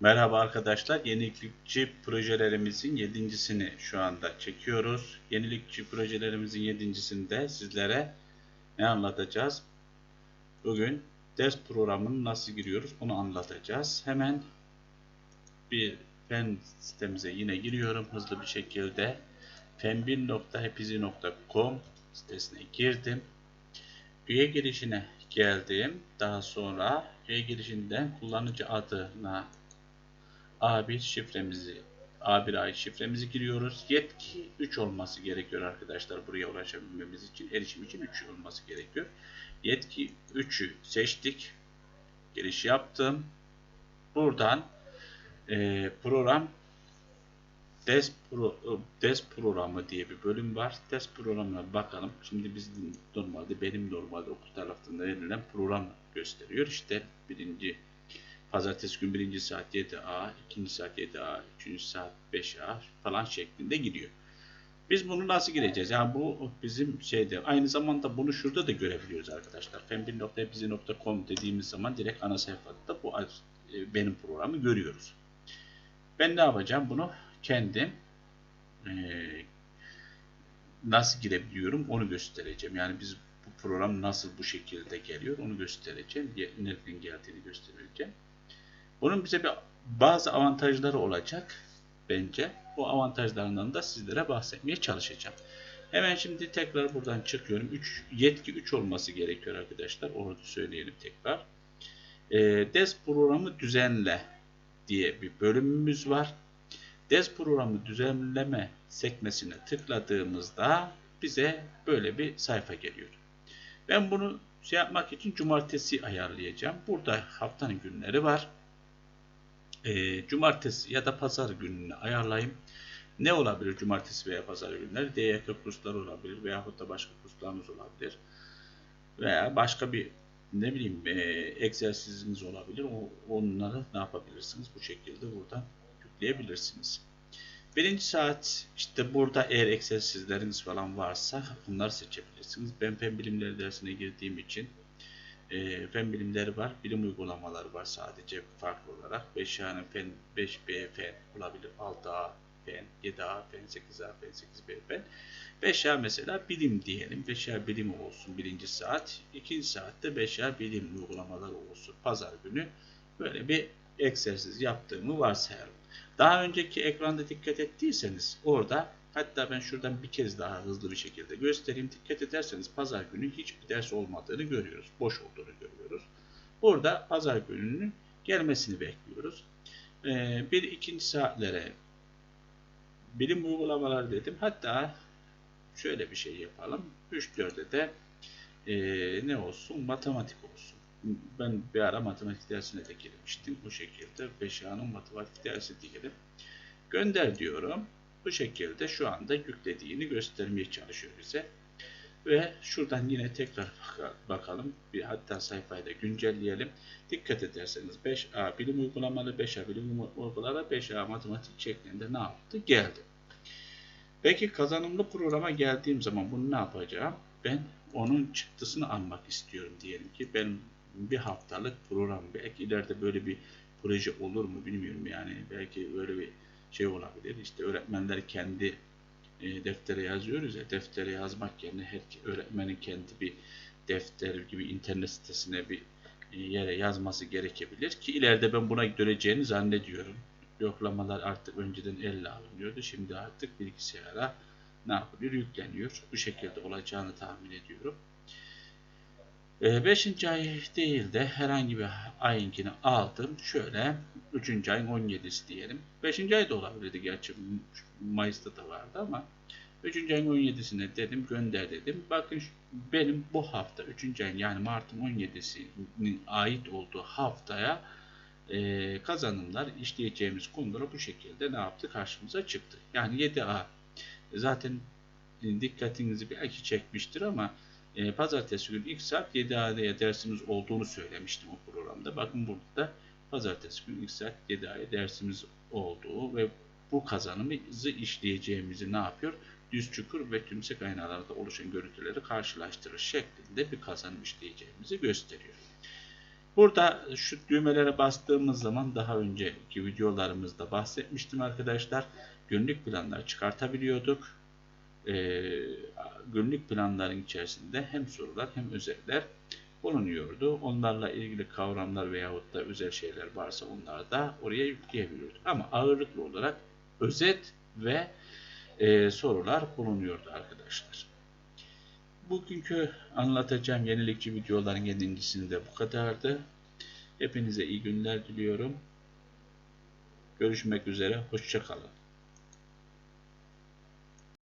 Merhaba arkadaşlar. Yenilikçi projelerimizin yedincisini şu anda çekiyoruz. Yenilikçi projelerimizin yedincisinde sizlere ne anlatacağız? Bugün ders programını nasıl giriyoruz onu anlatacağız. Hemen bir fen sitemize yine giriyorum hızlı bir şekilde. fen1.hepizi.com sitesine girdim. Üye girişine geldim. Daha sonra üye girişinden kullanıcı adına A1 şifremizi A1 ait şifremizi giriyoruz. Yetki 3 olması gerekiyor arkadaşlar. Buraya ulaşabilmemiz için erişim için 3 olması gerekiyor. Yetki 3'ü seçtik. Giriş yaptım. Buradan e, program DES, pro, DES programı diye bir bölüm var. DES programına bakalım. Şimdi biz normalde benim normalde okul tarafından verilen program gösteriyor. İşte birinci Pazartesi gün birinci saat 7A, ikinci saat 7A, üçüncü saat 5A falan şeklinde gidiyor. Biz bunu nasıl gireceğiz? Yani bu bizim şeyde aynı zamanda bunu şurada da görebiliyoruz arkadaşlar. fembin.epizi.com dediğimiz zaman direkt ana sayfada bu e, benim programı görüyoruz. Ben ne yapacağım? Bunu kendim e, nasıl girebiliyorum onu göstereceğim. Yani biz bu program nasıl bu şekilde geliyor onu göstereceğim. Nereden geldiğini göstereceğim. Bunun bize bir bazı avantajları olacak bence. Bu avantajlarından da sizlere bahsetmeye çalışacağım. Hemen şimdi tekrar buradan çıkıyorum. 3, yetki 3 olması gerekiyor arkadaşlar. Orada söyleyelim tekrar. E, DES programı düzenle diye bir bölümümüz var. DES programı düzenleme sekmesine tıkladığımızda bize böyle bir sayfa geliyor. Ben bunu şey yapmak için cumartesi ayarlayacağım. Burada haftanın günleri var e, cumartesi ya da pazar gününü ayarlayayım. Ne olabilir cumartesi veya pazar günleri? DYK kursları olabilir veya da başka kurslarınız olabilir. Veya başka bir ne bileyim e, egzersiziniz olabilir. O, onları ne yapabilirsiniz? Bu şekilde buradan yükleyebilirsiniz. Birinci saat işte burada eğer egzersizleriniz falan varsa bunları seçebilirsiniz. Ben fen bilimleri dersine girdiğim için e, fen bilimleri var, bilim uygulamaları var sadece farklı olarak. 5A'nın fen, 5B fen olabilir, 6A fen, 7A fen, 8A fen, 8B fen. 5A mesela bilim diyelim. 5A bilim olsun birinci saat. ikinci saatte 5A bilim uygulamaları olsun. Pazar günü böyle bir egzersiz yaptığımı varsayalım. Daha önceki ekranda dikkat ettiyseniz orada Hatta ben şuradan bir kez daha hızlı bir şekilde göstereyim. Dikkat ederseniz pazar günü hiçbir ders olmadığını görüyoruz. Boş olduğunu görüyoruz. Burada pazar gününün gelmesini bekliyoruz. Ee, bir ikinci saatlere bilim uygulamaları dedim. Hatta şöyle bir şey yapalım. 3-4'e de e, ne olsun? Matematik olsun. Ben bir ara matematik dersine de girmiştim. Bu şekilde 5 A'nın matematik dersi diyelim. Gönder diyorum bu şekilde şu anda yüklediğini göstermeye çalışıyor bize. Ve şuradan yine tekrar bakalım. Bir hatta sayfayı da güncelleyelim. Dikkat ederseniz 5A bilim uygulamalı, 5A bilim uygulamalı, 5A matematik şeklinde ne yaptı? Geldi. Peki kazanımlı programa geldiğim zaman bunu ne yapacağım? Ben onun çıktısını almak istiyorum diyelim ki ben bir haftalık program belki ileride böyle bir proje olur mu bilmiyorum yani belki böyle bir şey olabilir. İşte öğretmenler kendi e, deftere yazıyoruz ya deftere yazmak yerine her öğretmenin kendi bir defter gibi internet sitesine bir e, yere yazması gerekebilir ki ileride ben buna döneceğini zannediyorum. Yoklamalar artık önceden elle alınıyordu. Şimdi artık bilgisayara ne yapılıyor? Yükleniyor. Bu şekilde olacağını tahmin ediyorum. 5. E, ay değil de herhangi bir ayinkini aldım. Şöyle 3. ayın 17'si diyelim. 5. ay da olabilirdi gerçi Mayıs'ta da vardı ama 3. ayın 17'sine dedim gönder dedim. Bakın benim bu hafta 3. ayın yani Mart'ın 17'sinin ait olduğu haftaya e, kazanımlar işleyeceğimiz konulara bu şekilde ne yaptı karşımıza çıktı. Yani 7A zaten dikkatinizi belki çekmiştir ama e, pazartesi günü ilk saat 7A'ya dersimiz olduğunu söylemiştim o programda. Bakın burada da pazartesi günü ilk saat 7A'ya dersimiz olduğu ve bu kazanımızı işleyeceğimizi ne yapıyor? Düz çukur ve tümsek aynalarda oluşan görüntüleri karşılaştırır şeklinde bir kazanım işleyeceğimizi gösteriyor. Burada şu düğmelere bastığımız zaman daha önceki videolarımızda bahsetmiştim arkadaşlar. Günlük planlar çıkartabiliyorduk. Ee, günlük planların içerisinde hem sorular hem özetler bulunuyordu. Onlarla ilgili kavramlar veyahut da özel şeyler varsa onları da oraya yükleyebiliyorduk. Ama ağırlıklı olarak özet ve e, sorular bulunuyordu arkadaşlar. Bugünkü anlatacağım yenilikçi videoların yedincisinde bu kadardı. Hepinize iyi günler diliyorum. Görüşmek üzere. Hoşçakalın.